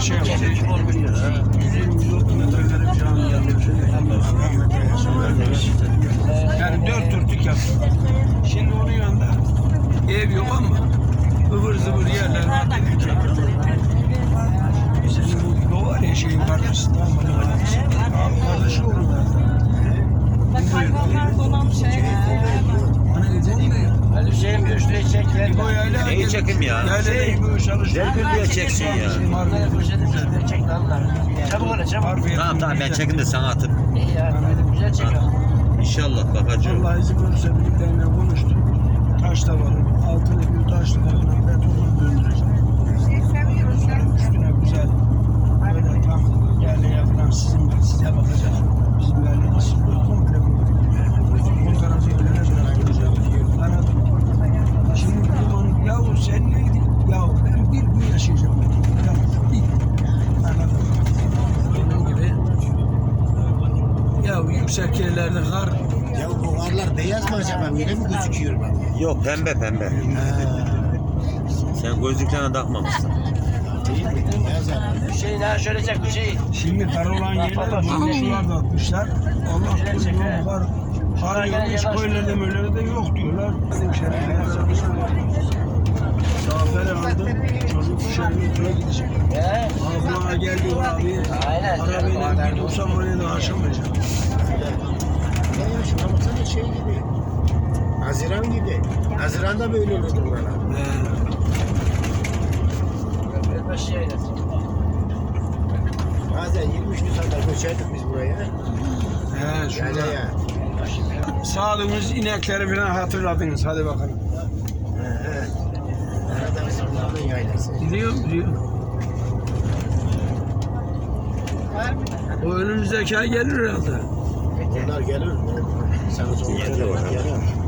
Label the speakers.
Speaker 1: şey yaptı. 120-130 metrekare bir cami yaptı. Yani dört dörtlük yaptı. Şimdi onun yanında ev yok ama ıvır zıvır yerler var. Senin bu var ya şeyin kardeşi? Abi kardeşi olur Hani olmuyor.
Speaker 2: Ali Hüseyin bir
Speaker 1: Bu yayla
Speaker 3: Neyi çekim ya?
Speaker 1: Yayla bu çalıştı.
Speaker 3: Ver bir diye çeksin ya.
Speaker 2: Bunları poşetin üstüne çek lan. Çabuk öyle çabuk.
Speaker 3: Tamam tamam ben çekim de sana atayım.
Speaker 2: İyi ya. Güzel çek lan.
Speaker 3: İnşallah bakacağım.
Speaker 1: Allah izin verirse birliklerine konuştuk. Taş da var. Altını bir taş da var. Betonla döndüreceğim. Sonra üstüne güzel böyle tam yerli yapılan sizin ben size bakacağız. Bizim yerli nasıl böyle komple bu. Bu tarafı yerlere bırakacağım. Anladın mı? Şimdi duman yahu sen neydin? Yahu ben bir gün yaşayacağım. Ya bir. Anladın mı? Onun gibi. Ya yüksek yerlerde kar
Speaker 4: Ya bu karlar beyaz mı acaba? Öyle mi gözüküyor bana?
Speaker 3: Yok pembe pembe. Sen gözlüklerine takmamışsın.
Speaker 4: Değil mi? Beyaz abi.
Speaker 2: Hüseyin ha şöyle çek Hüseyin.
Speaker 1: Şimdi kar olan yerlere bombalar da atmışlar. Allah korusun var. Kar yağmış köylerde möylerde de yok diyorlar. Bizim şerefine Zafer'i aldım. Çocuk şerefine gidecek.
Speaker 2: He?
Speaker 1: Aklıma geldi o abi.
Speaker 2: Aynen.
Speaker 1: Arabayla bir dursam oraya da aşamayacağım.
Speaker 4: Ya ya şuna baksana şey gibi. Haziran gibi. Haziran'da böyle olurdu buralar. Bazen 23 Nisan'da göçerdik biz buraya.
Speaker 1: he, şurada.
Speaker 4: ya ya.
Speaker 1: Sağdığımız inekleri falan hatırladınız. Hadi bakalım.
Speaker 4: He he. Arada bizim yaylası.
Speaker 1: Biliyorum biliyorum. O önümüzdeki ay gelir herhalde.
Speaker 4: Onlar gelir.
Speaker 3: Gelir o.
Speaker 4: gelir.